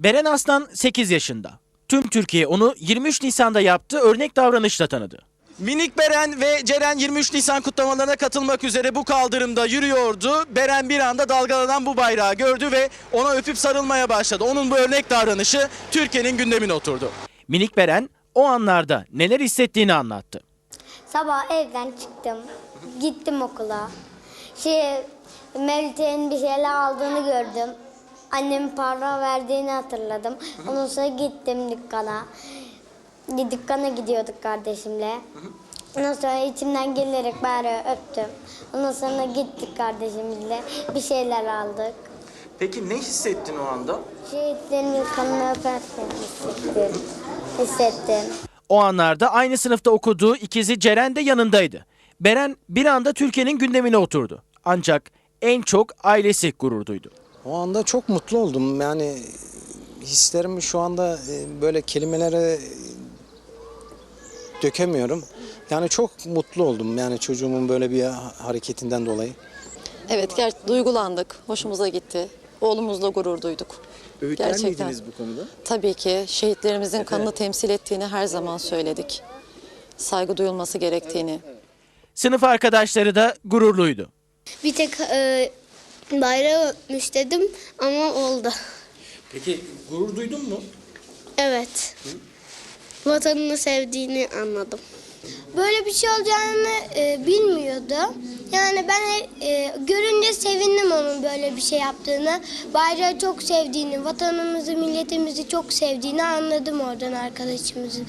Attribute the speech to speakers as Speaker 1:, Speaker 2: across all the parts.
Speaker 1: Beren Aslan 8 yaşında. Tüm Türkiye onu 23 Nisan'da yaptığı örnek davranışla tanıdı. Minik Beren ve Ceren 23 Nisan kutlamalarına katılmak üzere bu kaldırımda yürüyordu. Beren bir anda dalgalanan bu bayrağı gördü ve ona öpüp sarılmaya başladı. Onun bu örnek davranışı Türkiye'nin gündemine oturdu. Minik Beren o anlarda neler hissettiğini anlattı.
Speaker 2: Sabah evden çıktım. Gittim okula. Şey, Melite'nin bir şeyler aldığını gördüm. Annemin para verdiğini hatırladım. Ondan sonra gittim dükkana. Dükkana gidiyorduk kardeşimle. Ondan sonra içimden gelerek bari öptüm. Ondan sonra gittik kardeşimizle. Bir şeyler aldık.
Speaker 1: Peki ne hissettin o anda?
Speaker 2: Şehitlerin kanını öperken hissettim. Hissettim.
Speaker 1: O anlarda aynı sınıfta okuduğu ikizi Ceren de yanındaydı. Beren bir anda Türkiye'nin gündemine oturdu. Ancak en çok ailesi gurur duydu.
Speaker 3: O anda çok mutlu oldum. Yani hislerimi şu anda e, böyle kelimelere dökemiyorum. Yani çok mutlu oldum. Yani çocuğumun böyle bir ha- hareketinden dolayı.
Speaker 4: Evet, ger duygulandık. Hoşumuza gitti. Oğlumuzla gurur duyduk.
Speaker 3: Öğütler
Speaker 4: Gerçekten.
Speaker 3: miydiniz bu konuda?
Speaker 4: Tabii ki şehitlerimizin kanını temsil ettiğini her zaman söyledik. Saygı duyulması gerektiğini.
Speaker 1: Sınıf arkadaşları da gururluydu.
Speaker 5: Bir tek e, bayrağı öpmüş dedim ama oldu.
Speaker 1: Peki gurur duydun mu?
Speaker 5: Evet. Vatanını sevdiğini anladım. Böyle bir şey olacağını e, bilmiyordu. Yani ben e, görünce sevindim onun böyle bir şey yaptığını. Bayrağı çok sevdiğini, vatanımızı, milletimizi çok sevdiğini anladım oradan arkadaşımızın.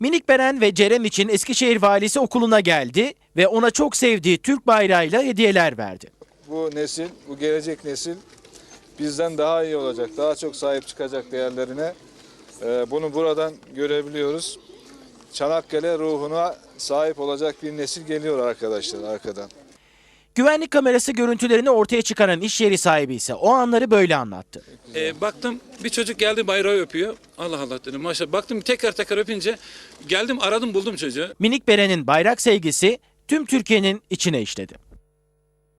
Speaker 1: Minik Beren ve Ceren için Eskişehir valisi okuluna geldi ve ona çok sevdiği Türk bayrağıyla hediyeler verdi.
Speaker 6: Bu nesil, bu gelecek nesil bizden daha iyi olacak, daha çok sahip çıkacak değerlerine. Ee, Bunu buradan görebiliyoruz. Çanakkale ruhuna sahip olacak bir nesil geliyor arkadaşlar arkadan.
Speaker 1: Güvenlik kamerası görüntülerini ortaya çıkaran iş yeri sahibi ise o anları böyle anlattı.
Speaker 7: E, baktım bir çocuk geldi bayrağı öpüyor. Allah Allah dedim maşallah. Baktım tekrar tekrar öpünce geldim aradım buldum çocuğu.
Speaker 1: Minik Beren'in bayrak sevgisi tüm Türkiye'nin içine işledi.